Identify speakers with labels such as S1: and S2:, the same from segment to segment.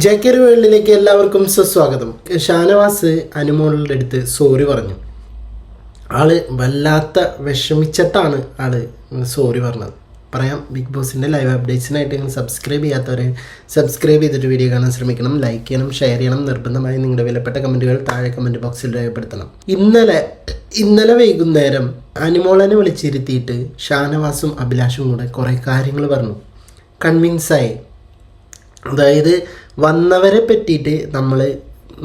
S1: ജാക്കർ വേൾഡിലേക്ക് എല്ലാവർക്കും സുസ്വാഗതം. ഷാനവാസ് അനുമോളുടെ അടുത്ത് സോറി പറഞ്ഞു. ആൾ വല്ലാത്ത വിഷമിച്ചിട്ടാണ് ആൾ സോറി പറഞ്ഞത്. പറയാം ബിഗ് ബോസിന്റെ ലൈവ് അപ്ഡേറ്റ്സിനായിട്ട് നിങ്ങൾ സബ്സ്ക്രൈബ് ചെയ്യാത്തവർ സബ്സ്ക്രൈബ് ചെയ്തിട്ട് വീഡിയോ കാണാൻ ശ്രമിക്കണം ലൈക്ക് ചെയ്യണം ഷെയർ ചെയ്യണം നിർബന്ധമായി നിങ്ങളുടെ വിലപ്പെട്ട കമന്റുകൾ താഴെ കമന്റ് ബോക്സിൽ രേഖപ്പെടുത്തണം. ഇന്നലെ ഇന്നലെ വൈകുന്നേരം അനുമോളനെ വിളിച്ചിരുത്തിയിട്ട് ഷാനവാസും അഭിലാഷും കൂടെ കുറേ കാര്യങ്ങൾ പറഞ്ഞു. കൺവിൻസായി അതായത് വന്നവരെ പറ്റിയിട്ട് നമ്മൾ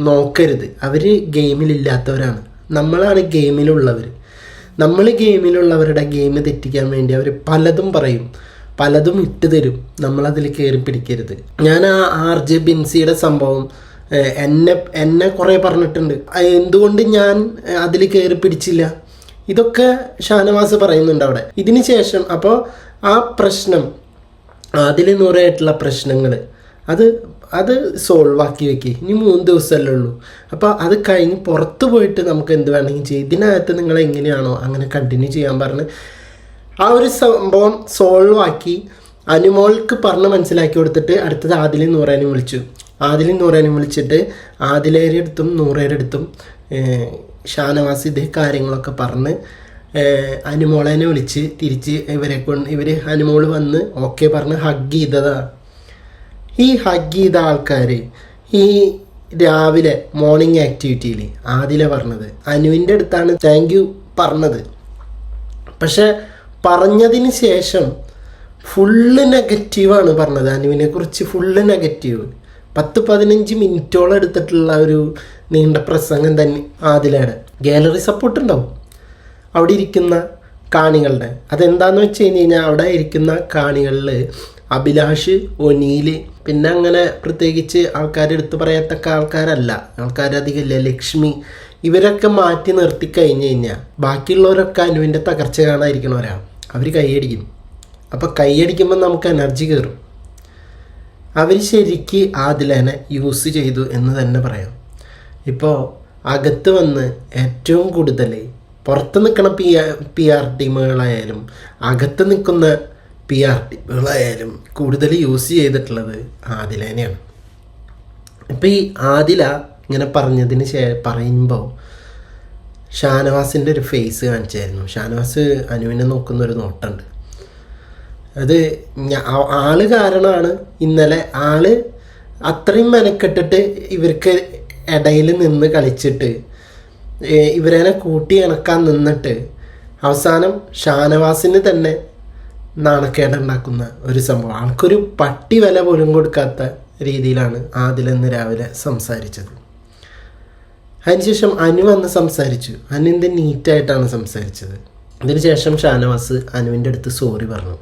S1: നോക്കരുത്. അവർ ഗെയിമിലില്ലാത്തവരാണ്. നമ്മളാണ് ഗെയിമിലുള്ളവർ നമ്മൾ ഗെയിമിലുള്ളവരുടെ ഗെയിം തെറ്റിക്കാൻ വേണ്ടി അവർ പലതും പറയും. പലതും ഇട്ട് തരും. നമ്മളതിൽ കയറി പിടിക്കരുത്. ഞാൻ ആ ആർ ജെ ബിൻസിയുടെ സംഭവം എന്നെ എന്നെ കുറേ പറഞ്ഞിട്ടുണ്ട്. എന്തുകൊണ്ട് ഞാൻ അതിൽ കയറി പിടിച്ചില്ല? ഇതൊക്കെ ഷാനവാസ് പറയുന്നുണ്ട് അവിടെ. ഇതിന് ശേഷം അപ്പോൾ ആ പ്രശ്നം അതിൽ നൂറായിട്ടുള്ള പ്രശ്നങ്ങൾ അത് അത് സോൾവ് ആക്കി വെക്കി. ഇനി മൂന്ന് ദിവസമല്ലേ ഉള്ളൂ. അപ്പോൾ അത് കഴിഞ്ഞ് പുറത്ത് പോയിട്ട് നമുക്ക് എന്ത് വേണമെങ്കിലും ചെയ്യാം. ഇതിനകത്ത് നിങ്ങൾ എങ്ങനെയാണോ അങ്ങനെ കണ്ടിന്യൂ ചെയ്യാൻ പറഞ്ഞ് ആ ഒരു സംഭവം സോൾവ് ആക്കി അനുമോൾക്ക് പറഞ്ഞ് മനസ്സിലാക്കി കൊടുത്തിട്ട് അടുത്തത് ആദിലും നൂറേനും വിളിച്ചു. ആദിലും നൂറേനും വിളിച്ചിട്ട് ആദിലേരെ അടുത്തും നൂറേരെ അടുത്തും ഷാനവാസ് ഇതേ കാര്യങ്ങളൊക്കെ പറഞ്ഞ് അനുമോളേനെ വിളിച്ച് തിരിച്ച് ഇവരെ കൊണ്ട് ഇവർ അനുമോൾ വന്ന് ഓക്കെ പറഞ്ഞ് ഹഗ് ചെയ്തതാണ് ഈ ഹഗ് ചെയ്ത ആൾക്കാർ ഈ രാവിലെ മോർണിംഗ് ആക്ടിവിറ്റിയിൽ ആദ്യമേ പറഞ്ഞത് അനുവിന്റെ അടുത്താണ് താങ്ക് യു പറഞ്ഞത്. പക്ഷെ പറഞ്ഞതിന് ശേഷം ഫുള്ള് നെഗറ്റീവാണ് പറഞ്ഞത് അനുവിനെ കുറിച്ച് ഫുള്ള് നെഗറ്റീവ് പത്ത് പതിനഞ്ച് മിനിറ്റോളം എടുത്തിട്ടുള്ള ഒരു നീണ്ട പ്രസംഗം തന്നെ ആദ്യമാണ് ഗാലറി സപ്പോർട്ട് ഉണ്ടാവും. അവിടെ ഇരിക്കുന്ന കാണികളുടെ. അതെന്താണെന്ന് വെച്ച് കഴിഞ്ഞ് കഴിഞ്ഞാൽ അവിടെ ഇരിക്കുന്ന കാണികളിൽ അഭിലാഷ് ഒനീൽ പിന്നെ അങ്ങനെ പ്രത്യേകിച്ച് ആൾക്കാർ എടുത്തു പറയത്തക്ക ആൾക്കാരല്ല. ആൾക്കാരധികമില്ല. ലക്ഷ്മി ഇവരൊക്കെ മാറ്റി നിർത്തി കഴിഞ്ഞ് കഴിഞ്ഞാൽ ബാക്കിയുള്ളവരൊക്കെ അനുവിന്റെ തകർച്ച കാണാതിരിക്കണവരാണ് അവർ കൈയടിക്കും. അപ്പോൾ കൈയടിക്കുമ്പോൾ നമുക്ക് എനർജി കയറും അവർ ശരിക്ക് ആദിലേനെ യൂസ് ചെയ്തു എന്ന് തന്നെ പറയാം. ഇപ്പോൾ അകത്ത് വന്ന് ഏറ്റവും കൂടുതൽ പുറത്ത് നിൽക്കുന്ന പി പി ആർ ടീമുകളായാലും അകത്ത് നിൽക്കുന്ന പി ആർ ടീമുകളായാലും കൂടുതൽ യൂസ് ചെയ്തിട്ടുള്ളത് ആദിലേനെയാണ് ഇപ്പം ഈ ആദില ഇങ്ങനെ പറഞ്ഞതിന് ശേ പറയുമ്പോൾ ഷാനവാസിന്റെ ഒരു ഫേസ് കാണിച്ചായിരുന്നു. ഷാനവാസ് അനുവിനെ നോക്കുന്ന ഒരു നോട്ടുണ്ട്. അത് ആൾ കാരണമാണ് ഇന്നലെ ആൾ അത്രയും മെനക്കെട്ടിട്ട് ഇവർക്ക് ഇടയിൽ നിന്ന് കളിച്ചിട്ട് ഇവരെ കൂട്ടി ഇണക്കാൻ നിന്നിട്ട് അവസാനം ഷാനവാസിന് തന്നെ നാണക്കേടുണ്ടാക്കുന്ന ഒരു സംഭവം. ആൾക്കൊരു പട്ടി വില പോലും കൊടുക്കാത്ത രീതിയിലാണ് ആദിലെന്ന് രാവിലെ സംസാരിച്ചത്. അതിനുശേഷം അനു വന്ന് സംസാരിച്ചു. അനു എന്ത് നീറ്റായിട്ടാണ് സംസാരിച്ചത്. അതിനുശേഷം ഷാനവാസ് അനുവിന്റെ അടുത്ത് സോറി പറഞ്ഞു.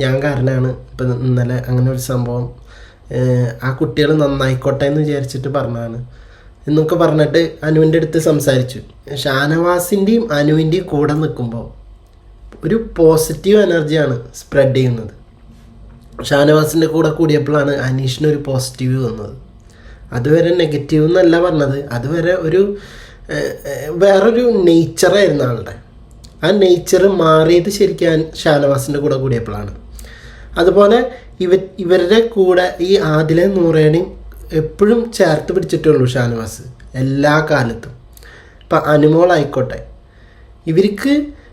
S1: ഞാൻ കാരണമാണ് ഇപ്പം ഇന്നലെ അങ്ങനെ ഒരു സംഭവം ആ കുട്ടികൾ നന്നായിക്കോട്ടെ എന്ന് വിചാരിച്ചിട്ട് പറഞ്ഞാണ് എന്നൊക്കെ പറഞ്ഞിട്ട് അനുവിന്റെ അടുത്ത് സംസാരിച്ചു. ഷാനവാസിന്റെയും അനുവിന്റെയും കൂടെ നിൽക്കുമ്പോൾ ഒരു പോസിറ്റീവ് എനർജിയാണ് സ്പ്രെഡ് ചെയ്യുന്നത്. ഷാനവാസിന്റെ കൂടെ കൂടിയപ്പോഴാണ് അനീഷിന് ഒരു പോസിറ്റീവ് വന്നത്. അതുവരെ നെഗറ്റീവ് എന്നല്ല പറഞ്ഞത്. അതുവരെ ഒരു വേറൊരു നേച്ചറായിരുന്നു ആളുടെ. ആ നേച്ചർ മാറിയത് ശരിക്കും ഷാനവാസിന്റെ കൂടെ കൂടിയപ്പോഴാണ്. അതുപോലെ ഇവ ഇവരുടെ കൂടെ ഈ ആദിലെ നൂറേണയും എപ്പോഴും ചേർത്ത് പിടിച്ചിട്ടുള്ളൂ ഷാനവാസ് എല്ലാ കാലത്തും. ഇപ്പം അനുമോളായിക്കോട്ടെ ഇവർക്ക്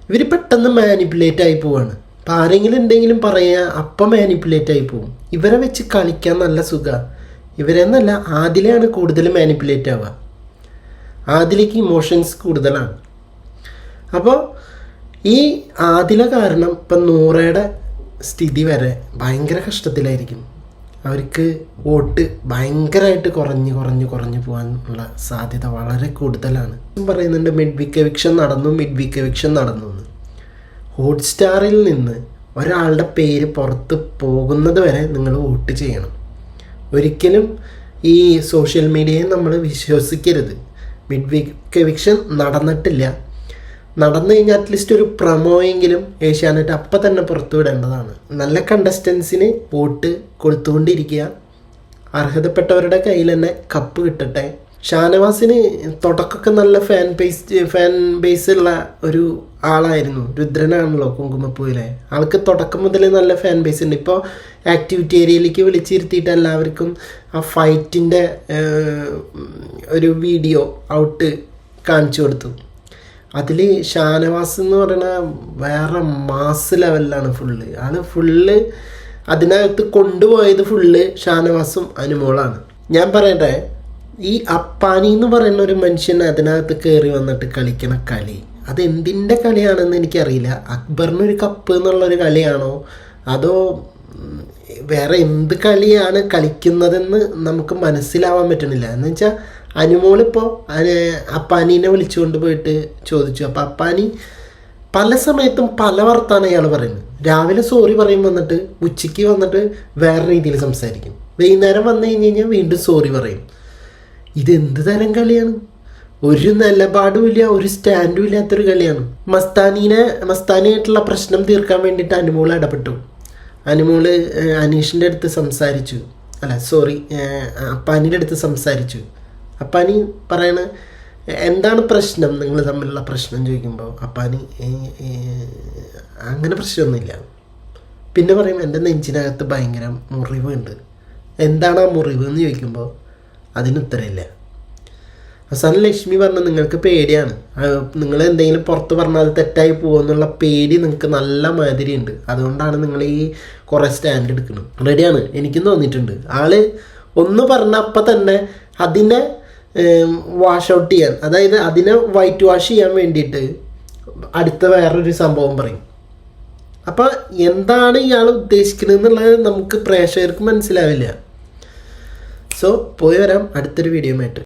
S1: ഇവർ പെട്ടെന്ന് മാനിപ്പുലേറ്റ് ആയി പോവാണ്. അപ്പം ആരെങ്കിലും എന്തെങ്കിലും പറയുക അപ്പം മാനിപ്പുലേറ്റ് ആയി പോവും. ഇവരെ വെച്ച് കളിക്കാൻ നല്ല സുഖമാണ് ഇവരെന്നല്ല ആദിലെയാണ് കൂടുതൽ മാനിപ്പുലേറ്റ് ആവുക. ആദിലേക്ക് ഇമോഷൻസ് കൂടുതലാണ്. അപ്പോൾ ഈ ആദില കാരണം ഇപ്പം നൂറയുടെ സ്ഥിതി വരെ ഭയങ്കര കഷ്ടത്തിലായിരിക്കും. അവർക്ക് വോട്ട് ഭയങ്കരമായിട്ട് കുറഞ്ഞ് കുറഞ്ഞ് കുറഞ്ഞ് പോകാനുള്ള സാധ്യത വളരെ കൂടുതലാണ്. പറയുന്നുണ്ട് മിഡ് വീക്ക് എവിക്ഷൻ നടന്നു മിഡ് വീക്ക് എവിക്ഷൻ നടന്നു എന്ന്. ഹോട്ട്സ്റ്റാറിൽ നിന്ന് ഒരാളുടെ പേര് പുറത്ത് പോകുന്നത് വരെ നിങ്ങൾ വോട്ട് ചെയ്യണം. ഒരിക്കലും ഈ സോഷ്യൽ മീഡിയയെ നമ്മൾ വിശ്വസിക്കരുത്. മിഡ് വീക്ക് എവിക്ഷൻ നടന്നിട്ടില്ല. നടന്നു കഴിഞ്ഞാൽ അറ്റ്ലീസ്റ്റ് ഒരു പ്രമോയെങ്കിലും ഏഷ്യാനെറ്റ് അപ്പം തന്നെ പുറത്തുവിടേണ്ടതാണ് നല്ല കണ്ടസ്റ്റൻസിന് വോട്ട് കൊടുത്തുകൊണ്ടിരിക്കുക. അർഹതപ്പെട്ടവരുടെ കയ്യിൽ തന്നെ കപ്പ് കിട്ടട്ടെ. ഷാനവാസിന് തുടക്കമൊക്കെ നല്ല ഫാൻ ബേസ് ഫാൻ ബേസ് ഉള്ള ഒരു ആളായിരുന്നു. രുദ്രനാണല്ലോ കുങ്കുമപ്പൂവിലെ. ആൾക്ക് തുടക്കം മുതലേ നല്ല ഫാൻ ബേസ് ഉണ്ട്. ഇപ്പോൾ ആക്ടിവിറ്റി ഏരിയയിലേക്ക് വിളിച്ചിരുത്തിയിട്ട് എല്ലാവർക്കും ആ ഫൈറ്റിന്റെ ഒരു വീഡിയോ ഔട്ട് കാണിച്ചു കൊടുത്തു. അതിൽ ഷാനവാസ് എന്ന് പറയുന്ന വേറെ മാസ് ലെവലിലാണ് ഫുള്ള്. ആണ് ഫുള്ള് അതിനകത്ത് കൊണ്ടുപോയത് ഫുള്ള് ഷാനവാസും അനുമോളാണ് ഞാൻ പറയട്ടെ ഈ അപ്പാനി എന്ന് പറയുന്ന ഒരു മനുഷ്യൻ അതിനകത്ത് കയറി വന്നിട്ട് കളിക്കണ കളി. അത് എന്തിന്റെ കളിയാണെന്ന് എനിക്കറിയില്ല. അക്ബറിനൊരു കപ്പ് എന്നുള്ളൊരു കളിയാണോ? അതോ വേറെ എന്ത് കളിയാണ് കളിക്കുന്നതെന്ന് നമുക്ക് മനസ്സിലാവാൻ പറ്റണില്ല. എന്ന് വെച്ചാൽ അനുമോളിപ്പോൾ അപ്പാനീനെ വിളിച്ചുകൊണ്ട് പോയിട്ട് ചോദിച്ചു. അപ്പോൾ അപ്പാനി പല സമയത്തും പല വർത്താനം അയാൾ പറയുന്നത് രാവിലെ സോറി പറയും വന്നിട്ട് ഉച്ചയ്ക്ക് വന്നിട്ട് വേറെ രീതിയിൽ സംസാരിക്കും. വൈകുന്നേരം വന്നു കഴിഞ്ഞ് കഴിഞ്ഞാൽ വീണ്ടും സോറി പറയും. ഇതെന്ത് തരം കളിയാണ്? ഒരു നിലപാടും ഇല്ല ഒരു സ്റ്റാൻഡും ഇല്ലാത്തൊരു കളിയാണ്. മസ്താനീനെ മസ്താനിയായിട്ടുള്ള പ്രശ്നം തീർക്കാൻ വേണ്ടിയിട്ട് അനുമോൾ ഇടപെട്ടു. അനുമോൾ അനീഷിന്റെ അടുത്ത് സംസാരിച്ചു. അല്ല സോറി അപ്പാനിന്റെ അടുത്ത് സംസാരിച്ചു. അപ്പാനി പറയണ എന്താണ് പ്രശ്നം? നിങ്ങൾ തമ്മിലുള്ള പ്രശ്നം ചോദിക്കുമ്പോൾ അപ്പാനി "ഏഹ്, ഏഹ്, അങ്ങനെ പ്രശ്നമൊന്നുമില്ല. പിന്നെ പറയും എന്റെ നെഞ്ചിനകത്ത് ഭയങ്കര മുറിവുണ്ട്. എന്താണ് ആ മുറിവ് എന്ന് ചോദിക്കുമ്പോൾ അതിന് ഉത്തരമില്ല. അവസാനം ലക്ഷ്മി പറഞ്ഞു നിങ്ങൾക്ക് പേടിയാണ്. നിങ്ങൾ എന്തെങ്കിലും പുറത്ത് പറഞ്ഞാൽ അത് തെറ്റായി പോകുമെന്നുള്ള പേടി നിങ്ങൾക്ക് നല്ല മാതിരി ഉണ്ട് അതുകൊണ്ടാണ് നിങ്ങൾ ഈ കുറേ സ്റ്റാൻഡ് എടുക്കുന്നത്. റെഡിയാണ് എനിക്കും തോന്നിയിട്ടുണ്ട്. ആൾ ഒന്ന് പറഞ്ഞ അപ്പം തന്നെ അതിനെ വാഷ് ഔട്ട് ചെയ്യാൻ. അതായത് അതിനെ വൈറ്റ് വാഷ് ചെയ്യാൻ വേണ്ടിയിട്ട് അടുത്ത വേറൊരു സംഭവം പറയും. അപ്പോൾ എന്താണ് ഇയാൾ ഉദ്ദേശിക്കുന്നത് എന്നുള്ളത് നമുക്ക് പ്രേക്ഷകർക്ക് മനസ്സിലാവില്ല. സോ പോയി വരാം. അടുത്തൊരു വീഡിയോ ആയിട്ട്.